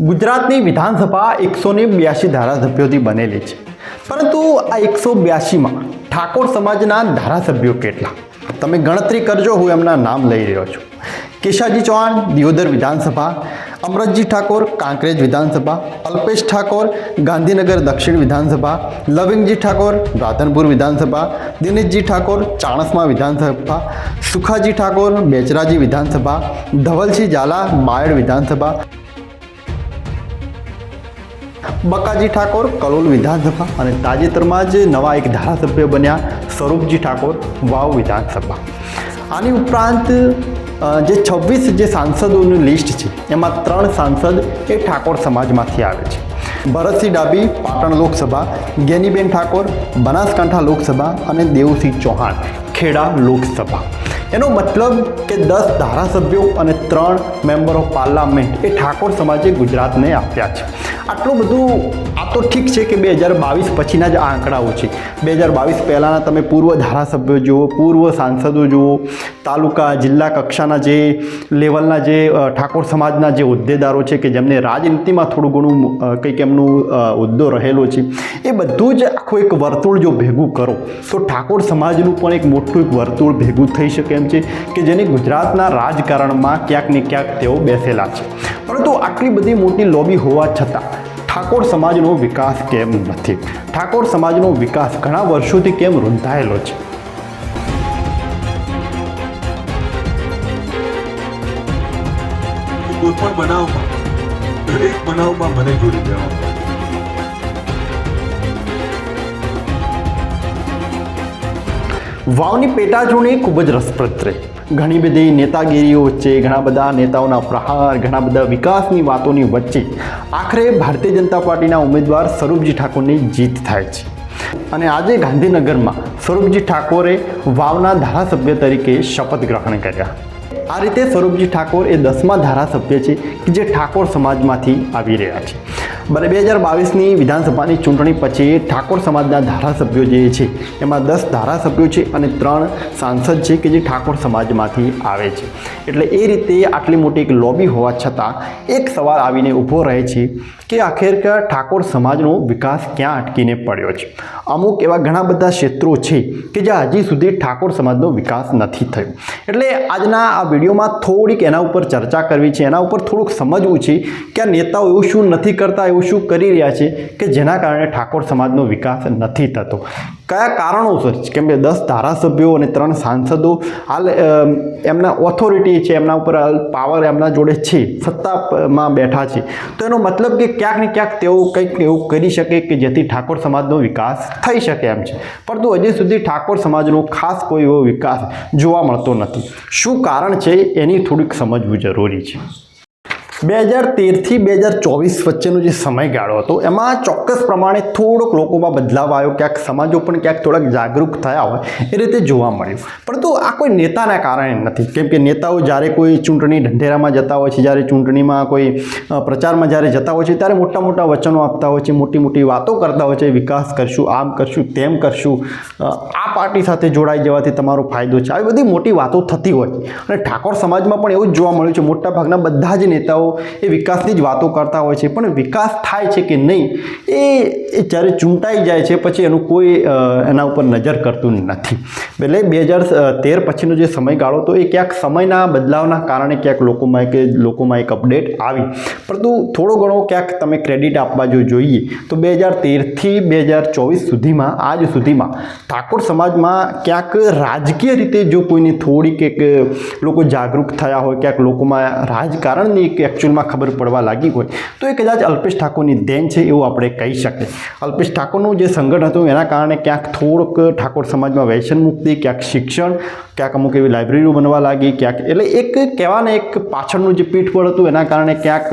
ગુજરાતની વિધાનસભા એકસો ને બ્યાસી ધારાસભ્યોથી બનેલી છે. પરંતુ આ એકસો બ્યાસીમાં ઠાકોર સમાજના ધારાસભ્યો કેટલા? તમે ગણતરી કરજો, હું એમના નામ લઈ રહ્યો છું. કેશાજી ચૌહાણ, દિયોદર વિધાનસભા, અમરતજી ઠાકોર, કાંકરેજ વિધાનસભા, અલ્પેશ ઠાકોર, ગાંધીનગર દક્ષિણ વિધાનસભા, લવિંગજી ઠાકોર, રાધનપુર વિધાનસભા, દિનેશજી ઠાકોર, ચાણસમા વિધાનસભા, સુખાજી ઠાકોર, બેચરાજી વિધાનસભા, ધવલસિંહ ઝાલા, બાયડ વિધાનસભા બકાજી ઠાકોર, કલોલ વિધાનસભા અને તાજેતરમાં જ નવા એક ધારાસભ્ય બન્યા સ્વરૂપજી ઠાકોર, વાવ વિધાનસભા. આની ઉપરાંત જે છવ્વીસ જે સાંસદોની લિસ્ટ છે, એમાં ત્રણ સાંસદ એ ઠાકોર સમાજમાંથી આવે છે. ભરતસિંહ ડાબી, પાટણ લોકસભા જ્ઞાનીબેન ઠાકોર, બનાસકાંઠા લોકસભા અને દેવસિંહ ચૌહાણ, ખેડા લોકસભા. એનો મતલબ કે દસ ધારાસભ્યો અને ત્રણ મેમ્બર ઓફ પાર્લામેન્ટ એ ઠાકોર સમાજે ગુજરાતને આપ્યા છે. આટલું બધું આ તો ઠીક છે કે બે હજાર બાવીસ પછીના જ આંકડાઓ છે. બે હજાર બાવીસ પહેલાંના તમે પૂર્વ ધારાસભ્યો જુઓ, પૂર્વ સાંસદો જુઓ, તાલુકા, જિલ્લા કક્ષાના જે લેવલના જે ઠાકોર સમાજના જે હોદ્દેદારો છે કે જેમને રાજનીતિમાં થોડું ઘણું કંઈક એમનું હોદ્દો રહેલો છે, એ બધું જ આખું એક વર્તુળ જો ભેગું કરો, તો ઠાકોર સમાજનું પણ એક મોટું એક વર્તુળ ભેગું થઈ શકે. એમ છે કે જેને ગુજરાતના રાજકારણમાં ક્યાંક ને ક્યાંક તેઓ બેસેલા છે. પરંતુ આટલી બધી મોટી લોબી હોવા છતાં ઠાકોર સમાજનો વિકાસ કેમ નથી? ઠાકોર સમાજનો વિકાસ ઘણા વર્ષોથી કેમ રૂંધાયેલો છે? કોઈ પણ બનાવમાં, દરેક બનાવમાં મને જોડી દેવામાં વાવની પેટાચૂંટણી ખૂબ જ રસપ્રદ રહી. ઘણી બધી નેતાગીરીઓ વચ્ચે, ઘણા બધા નેતાઓના પ્રહાર, ઘણા બધા વિકાસની વાતોની વચ્ચે આખરે ભારતીય જનતા પાર્ટીના ઉમેદવાર સ્વરૂપજી ઠાકોરની જીત થાય છે. અને આજે ગાંધીનગરમાં સ્વરૂપજી ઠાકોરે વાવના ધારાસભ્ય તરીકે શપથ ગ્રહણ કર્યા. આ રીતે સ્વરૂપજી ઠાકોર એ દસમા ધારાસભ્ય છે કે જે ઠાકોર સમાજમાંથી આવી રહ્યા છે. બને બે હજાર બાવીસની વિધાનસભાની ચૂંટણી પછી ઠાકોર સમાજના ધારાસભ્યો જે છે, એમાં દસ ધારાસભ્યો છે અને ત્રણ સાંસદ છે કે જે ઠાકોર સમાજમાંથી આવે છે. એટલે એ રીતે આટલી મોટી એક લોબી હોવા છતાં એક સવાલ આવીને ઊભો રહે છે કે આખેરકાર ઠાકોર સમાજનો વિકાસ ક્યાં અટકીને પડ્યો છે? અમુક એવા ઘણા બધા ક્ષેત્રો છે કે જ્યાં હજી સુધી ઠાકોર સમાજનો વિકાસ નથી થયો. એટલે આજના આ વિડીયોમાં થોડીક એના ઉપર ચર્ચા કરવી છે, એના ઉપર થોડુંક સમજવું છે કે આ નેતાઓ એવું શું નથી કરતા, એવું શું કરી રહ્યા છે કે જેના કારણે ઠાકોર સમાજનો વિકાસ નથી થતો. કયા કારણોસર? કેમ કે દસ ધારાસભ્યો અને ત્રણ સાંસદો, હાલ એમના ઓથોરિટી છે, એમના ઉપર હાલ પાવર એમના જોડે છે, સત્તામાં બેઠા છે. તો એનો મતલબ કે ક્યાંક ને ક્યાંક તેઓ કંઈક એવું કરી શકે કે જેથી ઠાકોર સમાજનો વિકાસ થઈ શકે એમ છે. પરંતુ હજી સુધી ઠાકોર સમાજનો ખાસ કોઈ એવો વિકાસ જોવા મળતો નથી. શું કારણ છે? એની થોડીક સમજવું જરૂરી છે. બે હજાર તેરથી બે હજાર ચોવીસ વચ્ચેનો જે સમયગાળો હતો, એમાં ચોક્કસ પ્રમાણે થોડોક લોકોમાં બદલાવ આવ્યો. ક્યાંક સમાજો પણ ક્યાંક થોડાક જાગૃત થયા હોય એ રીતે જોવા મળ્યું. પરંતુ આ કોઈ નેતાના કારણે નથી. કેમ કે નેતાઓ જ્યારે કોઈ ચૂંટણી ઢંઢેરામાં જતા હોય છે, જ્યારે ચૂંટણીમાં કોઈ પ્રચારમાં જ્યારે જતા હોય છે, ત્યારે મોટા મોટા વચનો આપતા હોય છે, મોટી મોટી વાતો કરતા હોય છે, વિકાસ કરશું, આમ કરશું, તેમ કરશું આ પાર્ટી સાથે જોડાઈ જવાથી તમારો ફાયદો છે. આવી બધી મોટી વાતો થતી હોય અને ઠાકોર સમાજમાં પણ એવું જ જોવા મળ્યું છે. મોટાભાગના બધા જ નેતાઓ એ વિકાસની જ વાતો કરતા હોય છે. પણ વિકાસ થાય છે કે નહીં, એ એ જ્યારે ચૂંટાઈ જાય છે, પછી એનું કોઈ એના ઉપર નજર કરતું નથી. એટલે બે હજાર તેર પછીનો જે સમયગાળો તો એ ક્યાંક સમયના બદલાવના કારણે ક્યાંક લોકોમાં કે લોકોમાં એક અપડેટ આવી. પરંતુ થોડો ઘણો ક્યાંક તમે ક્રેડિટ આપવા જો જોઈએ, તો બે હજાર તેરથી બે હજાર ચોવીસ સુધીમાં, આજ સુધીમાં, ઠાકોર સમાજમાં ક્યાંક રાજકીય રીતે જો કોઈને થોડીક એક લોકો જાગૃત થયા હોય, ક્યાંક લોકોમાં રાજકારણની એક એકચ્યુઅલમાં ખબર પડવા લાગી હોય, તો એ કદાચ અલ્પેશ ઠાકોરની દેન છે એવું આપણે કહી શકીએ. અલ્પેશ ઠાકોરનું જે સંગઠન હતું, એના કારણે ક્યાંક થોડુંક ઠાકોર સમાજમાં વ્યસન મુક્તિ, ક્યાંક શિક્ષણ, ક્યાંક અમુક એવી લાઇબ્રેરીઓ બનવા લાગી, ક્યાંક એટલે એક કહેવાને એક પાછળનું જે પીઠબળ હતું, એના કારણે ક્યાંક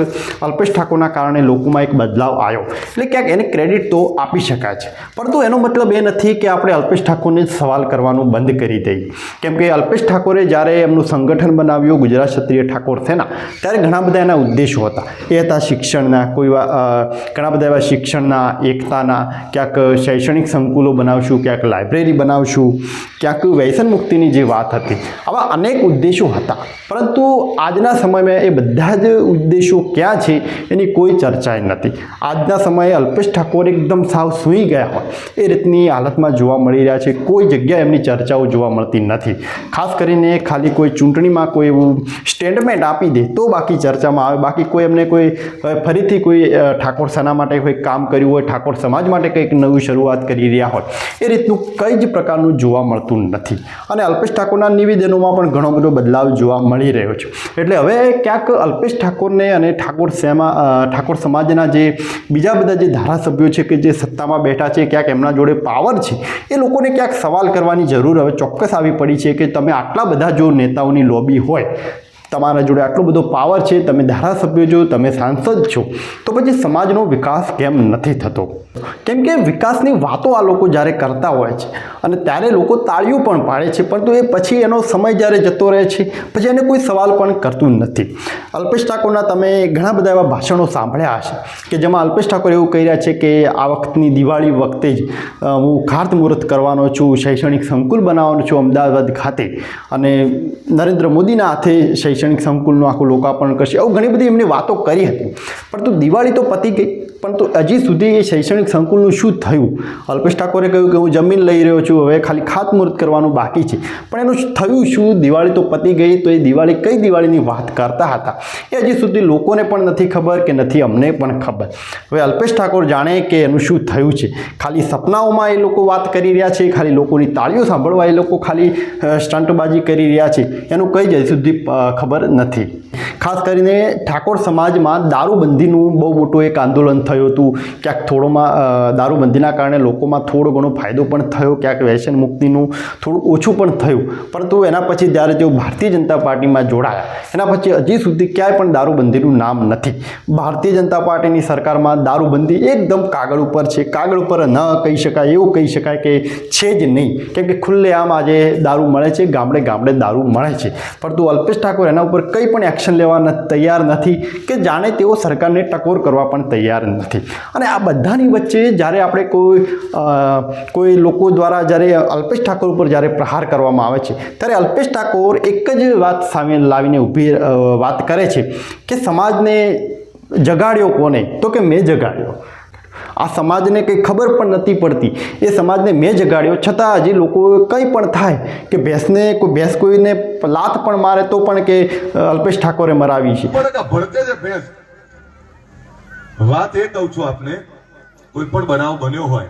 અલ્પેશ ઠાકોરના કારણે લોકોમાં એક બદલાવ આવ્યો. એટલે ક્યાંક એને ક્રેડિટ તો આપી શકાય છે. પરંતુ એનો મતલબ એ નથી કે આપણે અલ્પેશ ઠાકોરને સવાલ કરવાનું બંધ કરી દઈએ. કેમ કે અલ્પેશ ઠાકોરે જ્યારે એમનું સંગઠન બનાવ્યું, ગુજરાત ક્ષત્રિય ઠાકોર સેના, ત્યારે ઘણા બધા એના એના ઉદ્દેશો હતા. એ હતા શિક્ષણના, કોઈ ઘણા બધા એવા શિક્ષણના, એકતાના, ક્યાંક શૈક્ષણિક સંકુલો બનાવશું, ક્યાંક લાઇબ્રેરી બનાવશું, ક્યાંક વ્યસન મુક્તિની જે વાત હતી. આવા અનેક ઉદ્દેશો હતા. પરંતુ આજના સમયમાં એ બધા જ ઉદ્દેશો ક્યાં છે એની કોઈ ચર્ચા નથી. આજના સમયે અલ્પેશ ઠાકોર એકદમ સાવ સૂઈ ગયા હોય. એ રીતની હાલતમાં જોવા મળી રહ્યા છે. કોઈ જગ્યાએ એમની ચર્ચાઓ જોવા મળતી નથી. ખાસ કરીને ખાલી કોઈ ચૂંટણીમાં કોઈ એવું સ્ટેટમેન્ટ આપી દે તો બાકી ચર્ચામાં આવે. બાકી કોઈ એમને કોઈ ફરીથી કોઈ ઠાકોર સેના માટે કોઈ કામ કર્યું હોય, ઠાકોર સમાજ માટે કંઈક નવી શરૂઆત કરી રહ્યા હોય, એ રીતનું કંઈ જ પ્રકારનું જોવા મળતું નથી. અને અલ્પેશ ઠાકોરના નિવેદનોમાં પણ ઘણો બધો બદલાવ જોવા મળી રહ્યો છે. એટલે હવે ક્યાંક અલ્પેશ ઠાકોરને અને ઠાકોર સેમા ઠાકોર સમાજના જે બીજા બધા જે ધારાસભ્યો છે કે જે સત્તામાં બેઠા છે, ક્યાંક એમના જોડે પાવર છે, એ લોકોને ક્યાંક સવાલ કરવાની જરૂર હવે ચોક્કસ આવી પડી છે કે તમે આટલા બધા જો નેતાઓની લોબી હોય તમારા જોડે આટલો બધો પાવર છે, તમે ધારાસભ્ય છો, તમે સાંસદ છો, તો પછી સમાજનો વિકાસ કેમ નથી થતો? કેમ કે વિકાસની વાતો આ લોકો જ્યારે કરતા હોય છે, અને ત્યારે લોકો તાળીઓ પણ પાડે છે, પરંતુ એ પછી એનો સમય જ્યારે જતો રહે છે, પછી એને કોઈ સવાલ પણ કરતું નથી. અલ્પેશ ઠાકોરના તમે ઘણા બધા એવા ભાષણો સાંભળ્યા હશે, કે જેમાં અલ્પેશ ઠાકોર એવું કહી રહ્યા છે કે આ વખતની દિવાળી વખતે જ હું ખાતમુહૂર્ત કરવાનો છું, શૈક્ષણિક સંકુલ બનાવવાનો છું અમદાવાદ ખાતે, અને નરેન્દ્ર મોદીના હાથે શૈક્ષણિક સંકુલનું આખું લોકાર્પણ કરશે. આવું ઘણી બધી એમની વાતો કરી હતી. પરંતુ દિવાળી તો પતી ગઈ. પરંતુ હજી સુધી એ શૈક્ષણિક સંકુલનું શું થયું? અલ્પેશ ઠાકોરે કહ્યું કે હું જમીન લઈ રહ્યો છું, હવે ખાલી ખાતમુહૂર્ત કરવાનું બાકી છે. પણ એનું થયું શું? દિવાળી તો પતી ગઈ, તો એ દિવાળી કઈ દિવાળીની વાત કરતા હતા? એ હજી સુધી લોકોને પણ નથી ખબર કે નથી અમને પણ ખબર. હવે અલ્પેશ ઠાકોર જાણે કે એનું શું થયું છે. ખાલી સપનાઓમાં એ લોકો વાત કરી રહ્યા છે, ખાલી લોકોની તાળીઓ સાંભળવા એ લોકો ખાલી સ્ટંટબાજી કરી રહ્યા છે. એનું કંઈ જ સુધી ખબર નથી. ખાસ કરીને ઠાકોર સમાજમાં દારૂબંધીનું બહુ મોટું એક આંદોલન થયું. હતું, ક્યાંક થોડોમાં દારૂબંધીના કારણે લોકોમાં થોડો ઘણો ફાયદો પણ થયો, ક્યાંક વ્યસન મુક્તિનું થોડું ઓછું પણ થયું. પરંતુ એના પછી જ્યારે તેઓ ભારતીય જનતા પાર્ટીમાં જોડાયા, એના પછી હજી સુધી ક્યાંય પણ દારૂબંધીનું નામ નથી. ભારતીય જનતા પાર્ટીની સરકારમાં દારૂબંધી એકદમ કાગળ ઉપર છે. કાગળ ઉપર ન કહી શકાય, એવું કહી શકાય કે છે જ નહીં. કેમ કે ખુલ્લેઆમ આજે દારૂ મળે છે, ગામડે ગામડે દારૂ મળે છે. પરંતુ અલ્પેશ ઠાકોર એના ઉપર કંઈ પણ એક્શન લેવા તૈયાર નથી કે જાણે તેઓ સરકારને ટકોર કરવા પણ તૈયાર નથી અને આ બધાની વચ્ચે જ્યારે આપણે કોઈ કોઈ લોકો દ્વારા જ્યારે અલ્પેશ ઠાકોર ઉપર જ્યારે પ્રહાર કરવામાં આવે છે, ત્યારે અલ્પેશ ઠાકોર એક જ વાત સામે લાવીને ઊભી વાત કરે છે કે સમાજને જગાડ્યો કોને? તો કે મેં જગાડ્યો. આ સમાજને કંઈ ખબર પણ નથી પડતી. એ સમાજને મેં જગાડ્યો. છતાં હજી લોકો કંઈ પણ થાય કે ભેંસને કોઈ ભેંસ કોઈને લાત પણ મારે તો પણ કે અલ્પેશ ઠાકોરે મરાવી છે. ભડકે છે ભેંસ. વાત એ કહું છું આપને, કોઈ પણ બનાવ બન્યો હોય,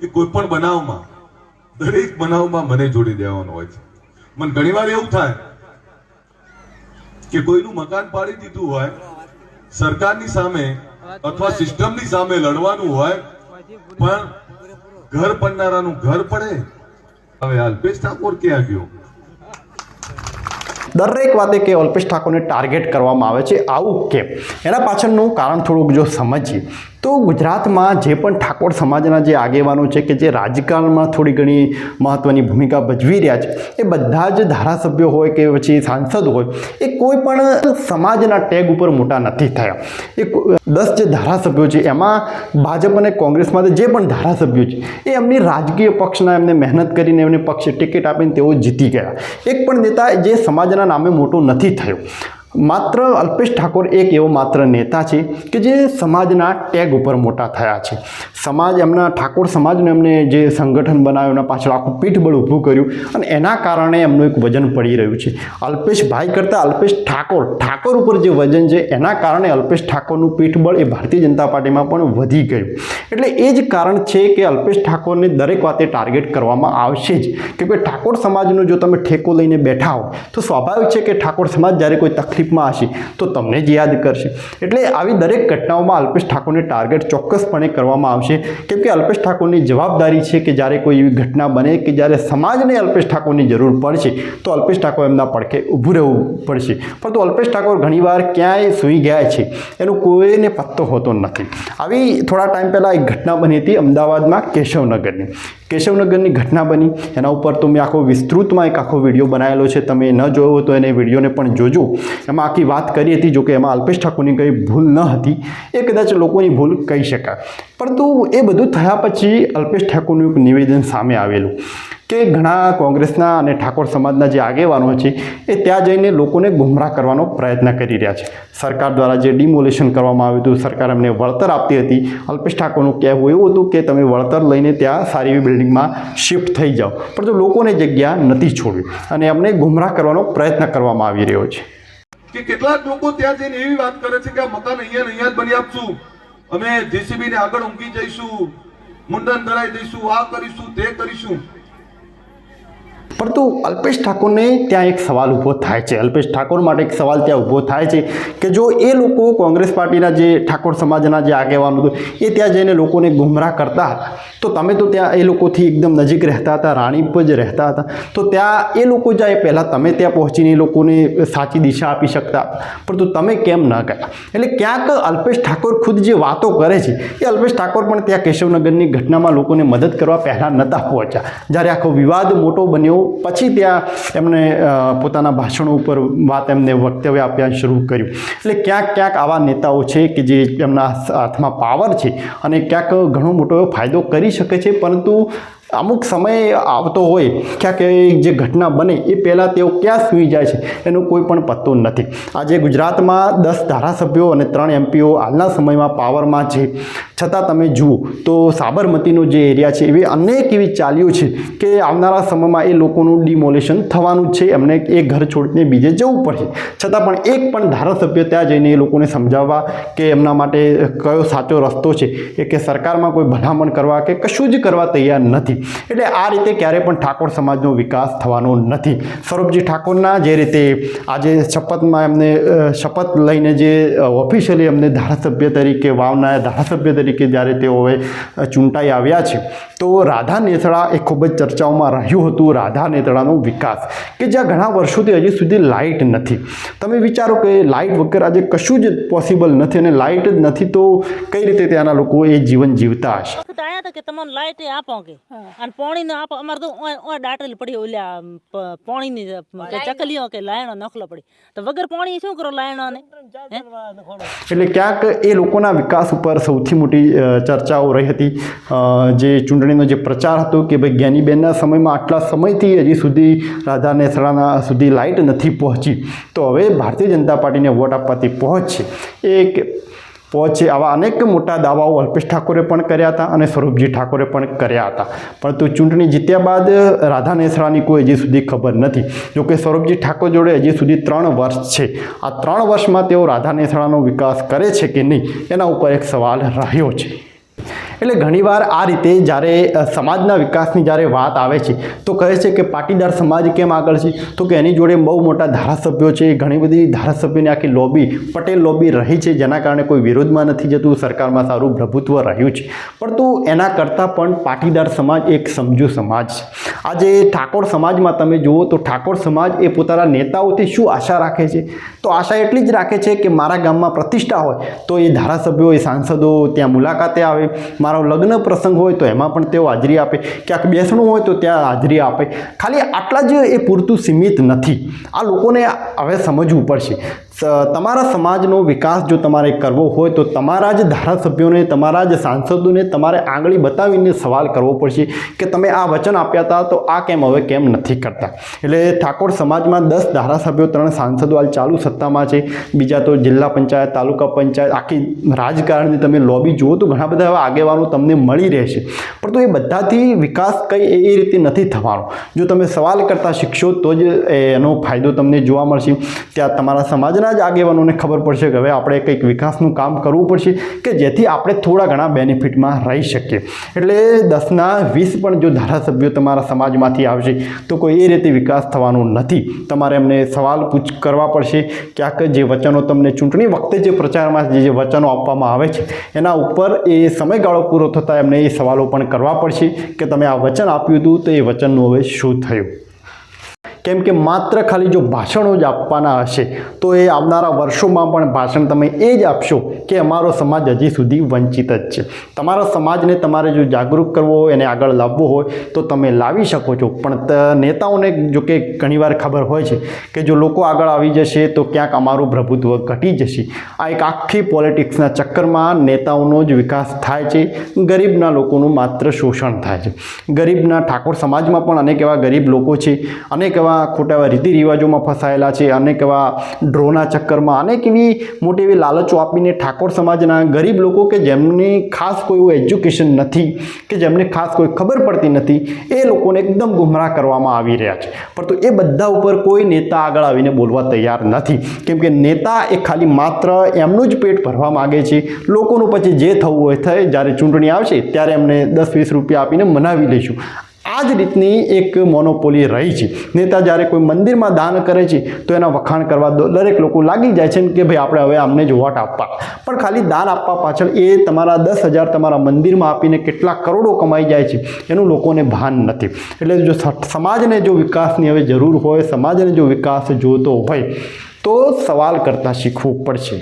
એ કોઈ પણ બનાવમાં, દરેક બનાવમાં મને જોડી દેવાનો હોય છે. મને ઘણીવાર એવું થાય કે કોઈનું મકાન પાડી દીધું હોય, સરકારની સામે અથવા સિસ્ટમની સામે લડવાનું હોય, પણ ઘર પડનારાનું ઘર પડે. હવે અલ્પેશ ઠાકોર ક્યાં ગયો? દરેક વાતે કે અલ્પેશ ઠાકોરને ટાર્ગેટ કરવામાં આવે છે આવું કેમ એના પાછળનું કારણ થોડુંક જો સમજીએ તો ગુજરાતમાં જે પણ ઠાકોર સમાજના જે આગેવાનો છે કે જે રાજકારણમાં થોડી ઘણી મહત્ત્વની ભૂમિકા ભજવી રહ્યા છે, એ બધા જ ધારાસભ્યો હોય કે પછી સાંસદ હોય, એ કોઈ પણ સમાજના ટેગ ઉપર મોટા નથી થયા. એ દસ જે ધારાસભ્યો છે, એમાં ભાજપ અને કોંગ્રેસમાંથી જે પણ ધારાસભ્યો છે, એ એમની રાજકીય પક્ષના એમને મહેનત કરીને એમને પક્ષે ટિકિટ આપીને તેઓ જીતી ગયા. એક પણ નેતા જે સમાજના નામે મોટો નથી થયો. માત્ર અલ્પેશ ઠાકોર એક એવો માત્ર નેતા છે કે જે સમાજના ટેગ ઉપર મોટા થયા છે. સમાજ એમના ઠાકોર સમાજને એમને જે સંગઠન બનાવ્યું એના પાછળ આખું પીઠબળ ઊભું કર્યું અને એના કારણે એમનું એક વજન પડી રહ્યું છે. અલ્પેશ ભાઈ કરતાં અલ્પેશ ઠાકોર ઠાકોર ઉપર જે વજન છે, એના કારણે અલ્પેશ ઠાકોરનું પીઠબળ એ ભારતીય જનતા પાર્ટીમાં પણ વધી ગયું. એટલે એ જ કારણ છે કે અલ્પેશ ઠાકોરને દરેક વાતે ટાર્ગેટ કરવામાં આવશે જ. કે ભાઈ ઠાકોર સમાજનો જો તમે ઠેકો લઈને બેઠા હો, તો સ્વાભાવિક છે કે ઠાકોર સમાજ જ્યારે કોઈ તકલીફમાં હશે, તો તમને જ યાદ કરશે. એટલે આવી દરેક ઘટનાઓમાં અલ્પેશ ઠાકોરને ટાર્ગેટ ચોક્કસપણે કરવામાં આવશે. કેમ કે અલ્પેશ ઠાકોરની જવાબદારી છે કે જ્યારે કોઈ એવી ઘટના બને કે જ્યારે સમાજને અલ્પેશ ઠાકોરની જરૂર પડશે, તો અલ્પેશ ઠાકોર એમના પડખે ઊભું રહેવું પડશે. પરંતુ અલ્પેશ ઠાકોર ઘણીવાર ક્યાંય સૂઈ ગયા છે, એનો કોઈને પત્તો હોતો નથી. આવી થોડા ટાઈમ પહેલાં એક ઘટના બની હતી અમદાવાદમાં કેશવનગરની. કેશવનગરની ઘટના બની. એના ઉપર તો મેં આખો વિસ્તૃતમાં એક આખો વીડિયો બનાવેલો છે. તમે ન જોયો તો એને વિડીયોને પણ જોજો. એમાં આખી વાત કરી હતી જો કે એમાં અલ્પેશ ઠાકોરની કંઈ ભૂલ ન હતી. એ કદાચ લોકોની ભૂલ કહી શકાય. પરંતુ એ બધું થયા પછી અલ્પેશ ઠાકોરનું એક નિવેદન સામે આવેલું કે ઘણા કોંગ્રેસના અને ઠાકોર સમાજના જે આગેવાનો છે, એ ત્યાં જઈને લોકોને ગુમરાહ કરવાનો પ્રયત્ન કરી રહ્યા છે. સરકાર દ્વારા જે ડિમોલેશન કરવામાં આવ્યું હતું, સરકાર એમને વળતર આપતી હતી. અલ્પેશ ઠાકોરનું કહેવું એવું હતું કે તમે વળતર લઈને ત્યાં સારી એવી બિલ્ડિંગમાં શિફ્ટ થઈ જાઓ. પરંતુ લોકોને જગ્યા નથી છોડવી અને એમને ગુમરાહ કરવાનો પ્રયત્ન કરવામાં આવી રહ્યો છે. કે કેટલાક લોકો ત્યાં જઈને એવી વાત કરે છે કે આ મકાન અહીંયા અહીંયા જ બની આપશું અમે જીસીબી ને આગળ ઊંઘી જઈશું, મુંડન કરાવી દઈશું, આ કરીશું, તે કરીશું. પરંતુ અલ્પેશ ઠાકોરને ત્યાં એક સવાલ ઊભો થાય છે. અલ્પેશ ઠાકોર માટે એક સવાલ ત્યાં ઊભો થાય છે કે જો એ લોકો કોંગ્રેસ પાર્ટીના જે ઠાકોર સમાજના જે આગેવાનો હતું એ ત્યાં જઈને લોકોને ગુમરાહ કરતા હતા. તો તમે તો ત્યાં એ લોકોથી એકદમ નજીક રહેતા હતા, રાણીપ જ રહેતા હતા. તો ત્યાં એ લોકો જાય, પહેલાં તમે ત્યાં પહોંચીને એ લોકોને સાચી દિશા આપી શકતા. પરંતુ તમે કેમ ન કહ્યા એટલે ક્યાંક અલ્પેશ ઠાકોર ખુદ જે વાતો કરે છે, એ અલ્પેશ ઠાકોર પણ ત્યાં કેશવનગરની ઘટનામાં લોકોને મદદ કરવા પહેલાં નહોતા પહોંચ્યા. જ્યારે આખો વિવાદ મોટો બન્યો, પછી ત્યાં એમણે પોતાના ભાષણો ઉપર વાત એમને વક્તવ્ય આપ્યા શરૂ કર્યું. એટલે ક્યાંક ક્યાંક આવા નેતાઓ છે કે જે એમના હાથમાં પાવર છે અને ક્યાંક ઘણો મોટો એવો ફાયદો કરી શકે છે પરંતુ અમુક સમય આવતો હોય, ક્યાંક જે ઘટના બને એ પહેલાં તેઓ ક્યાં સૂઈ જાય છે, એનો કોઈ પણ પત્તો નથી. આજે ગુજરાતમાં દસ ધારાસભ્યો અને ત્રણ એમપીઓ હાલના સમયમાં પાવરમાં છે. છતાં તમે જુઓ તો સાબરમતીનો જે એરિયા છે, એવી અનેક એવી ચાલીઓ છે કે આવનારા સમયમાં એ લોકોનું ડિમોલેશન થવાનું છે, એમને એ ઘર છોડીને બીજે જવું પડશે. છતાં પણ એક પણ ધારાસભ્ય ત્યાં જઈને એ લોકોને સમજાવવા કે એમના માટે કયો સાચો રસ્તો છે, એ કે સરકારમાં કોઈ ભલામણ કરવા કે કશું જ કરવા તૈયાર નથી. એટલે આ રીતે ક્યારે પણ ઠાકોર સમાજનો વિકાસ થવાનો નથી. સ્વરૂપજી ઠાકોરના જે રીતે આજે શપથમાં એમને શપથ લઈને જે ઓફિશિયલી એમને ધારાસભ્ય તરીકે વાવના ધારાસભ્ય તરીકે જ્યારે તેઓએ ચૂંટાઈ આવ્યા છે તો રાધા નેતળા એ ખૂબ જ ચર્ચાઓમાં રહ્યું હતું રાધા નેતળાનો વિકાસ કે જ્યાં ઘણા વર્ષોથી હજી સુધી લાઇટ નથી. તમે વિચારો કે લાઇટ વગર આજે કશું જ પોસિબલ નથી અને લાઇટ જ નથી તો કઈ રીતે ત્યાંના લોકો એ જીવન જીવતા હશે? હતા કે તમને લાઇટ આપો કે? અને પાણી ને અમારે તો ઓય ઓય પડી ઓલ્યા પાણીની ચકલીઓ કે લાયણો નખલો પડી. તો વગર પાણી શું કરો લાયણો ને એટલે ક્યાંક એ લોકોના વિકાસ ઉપર સૌથી મોટી ચર્ચાઓ રહી હતી. જે ચૂંટણીનો જે પ્રચાર હતો કે ભાઈ જ્ઞાનીબેનના સમયમાં આટલા સમયથી હજી સુધી રાધા નેસડાના સુધી લાઇટ નથી પહોંચી. તો હવે ભારતીય જનતા પાર્ટીને વોટ આપવાથી પહોંચશે. એક પહોંચે આવા અનેક મોટા દાવાઓ અલ્પેશ ઠાકોરે પણ કર્યા હતા અને સ્વરૂપજી ઠાકોરે પણ કર્યા હતા. પરંતુ ચૂંટણી જીત્યા બાદ રાધા નેસરાની કોઈ હજી સુધી ખબર નથી. જોકે સ્વરૂપજી ઠાકોર જોડે હજી સુધી ત્રણ વર્ષ છે. આ ત્રણ વર્ષમાં તેઓ રાધા નેસરાનો વિકાસ કરે છે કે નહીં, એના ઉપર એક સવાલ રહ્યો છે. એટલે ઘણીવાર આ રીતે જ્યારે સમાજના વિકાસની જ્યારે વાત આવે છે, તો કહે છે કે પાટીદાર સમાજ કેમ આગળ છે? તો કે એની જોડે બહુ મોટા ધારાસભ્યો છે, ઘણી બધી ધારાસભ્યોની આખી લોબી, પટેલ લોબી રહી છે, જેના કારણે કોઈ વિરોધમાં નથી જતું, સરકારમાં સારું પ્રભુત્વ રહ્યું છે. પરંતુ એના કરતાં પણ પાટીદાર સમાજ એક સમજુ સમાજ છે. આજે ઠાકોર સમાજમાં તમે જુઓ તો ઠાકોર સમાજ એ પોતાના નેતાઓથી શું આશા રાખે છે? તો આશા એટલી જ રાખે છે કે મારા ગામમાં પ્રતિષ્ઠા હોય, તો એ ધારાસભ્યો, એ સાંસદો ત્યાં મુલાકાતે આવે મારો લગ્ન પ્રસંગ હોય તો એમાં પણ તેઓ હાજરી આપે. ક્યાંક બેસણું હોય તો ત્યાં હાજરી આપે. ખાલી આટલા જ એ પૂરતું સીમિત નથી. આ લોકોને હવે સમજવું પડશે. તમારા સમાજનો વિકાસ જો તમારે કરવો હોય તો તમારા જ ધારાસભ્યોને, તમારા જ સાંસદોને તમારે આંગળી બતાવીને સવાલ કરવો પડશે કે તમે આ વચન આપ્યા હતા તો આ કેમ હવે કેમ નથી કરતા. એટલે ઠાકોર સમાજમાં દસ ધારાસભ્યો, ત્રણ સાંસદો હાલ ચાલુ સત્તામાં છે. બીજા તો જિલ્લા પંચાયત, તાલુકા પંચાયત, આખી રાજકારણની તમે લોબી જુઓ તો ઘણા બધા એવા આગેવાનો તમને મળી રહેશે. પરંતુ એ બધાથી વિકાસ કંઈ એ એ રીતે નથી થવાનો. જો તમે સવાલ કરતા શીખશો તો જ એનો ફાયદો તમને જોવા મળશે. ત્યાં તમારા સમાજના જ આગેવાનોને ખબર પડશે કે હવે આપણે કંઈક વિકાસનું કામ કરવું પડશે કે જેથી આપણે થોડા ઘણા બેનિફિટમાં રહી શકીએ. એટલે દસના વીસ પણ જો ધારાસભ્યો તમારા સમાજમાંથી આવશે, તો કોઈ એ રીતે વિકાસ થવાનો નથી. તમારે એમને સવાલ પૂછ કરવા પડશે ક્યાંક જે વચનો તમને ચૂંટણી વખતે જે પ્રચારમાં જે જે વચનો આપવામાં આવે છે, એના ઉપર એ સમયગાળો પૂરો થતાં એમને એ સવાલો પણ કરવા પડશે કે તમે આ વચન આપ્યું હતું, તો એ વચનનું હવે શું થયું? કેમ કે માત્ર ખાલી જો ભાષણો જ આપવાના હશે, તો એ આવનારા વર્ષોમાં પણ ભાષણ તમે એ જ આપશો કે અમારો સમાજ હજી સુધી વંચિત જ છે. તમારા સમાજને તમારે જો જાગૃત કરવો હોય, એને આગળ લાવવો હોય, તો તમે લાવી શકો છો. પણ નેતાઓને જો કે ઘણીવાર ખબર હોય છે કે જો લોકો આગળ આવી જશે, તો ક્યાંક અમારું પ્રભુત્વ ઘટી જશે. આ એક આખી પોલિટિક્સના ચક્કરમાં નેતાઓનો જ વિકાસ થાય છે. ગરીબના લોકોનું માત્ર શોષણ થાય છે. ગરીબના ઠાકોર સમાજમાં પણ અનેક એવા ગરીબ લોકો છે. અનેક એવા ખોટા એવા રીતિ રિવાજોમાં ફસાયેલા છે. અનેક એવા ડ્રોના ચક્કરમાં અનેક એવી મોટી એવી લાલચો આપીને ઠાકોર સમાજના ગરીબ લોકો કે જેમને ખાસ કોઈ એવું એજ્યુકેશન નથી, કે જેમને ખાસ કોઈ ખબર પડતી નથી, એ લોકોને એકદમ ગુમરાહ કરવામાં આવી રહ્યા છે. પરંતુ એ બધા ઉપર કોઈ નેતા આગળ આવીને બોલવા તૈયાર નથી. કેમ કે નેતા એ ખાલી માત્ર એમનું જ પેટ ભરવા માગે છે. લોકોનું પછી જે થવું હોય, થાય, જ્યારે ચૂંટણી આવશે, ત્યારે એમને દસ વીસ રૂપિયા આપીને મનાવી લઈશું. જ રીતની એક મોનોપોલી રહી છે. નેતા જ્યારે કોઈ મંદિરમાં દાન કરે છે, તો એના વખાણ કરવા દરેક લોકો લાગી જાય છે કે ભાઈ આપણે હવે આમને જ વોટ આપવા. પણ ખાલી દાન આપવા પાછળ એ તમારા દસ હજાર તમારા મંદિરમાં આપીને કેટલા કરોડો કમાઈ જાય છે, એનું લોકોને ભાન નથી. એટલે જો સમાજને જો વિકાસની હવે જરૂર હોય, સમાજને જો વિકાસ જોતો હોય, તો સવાલ કરતાં શીખવું પડશે.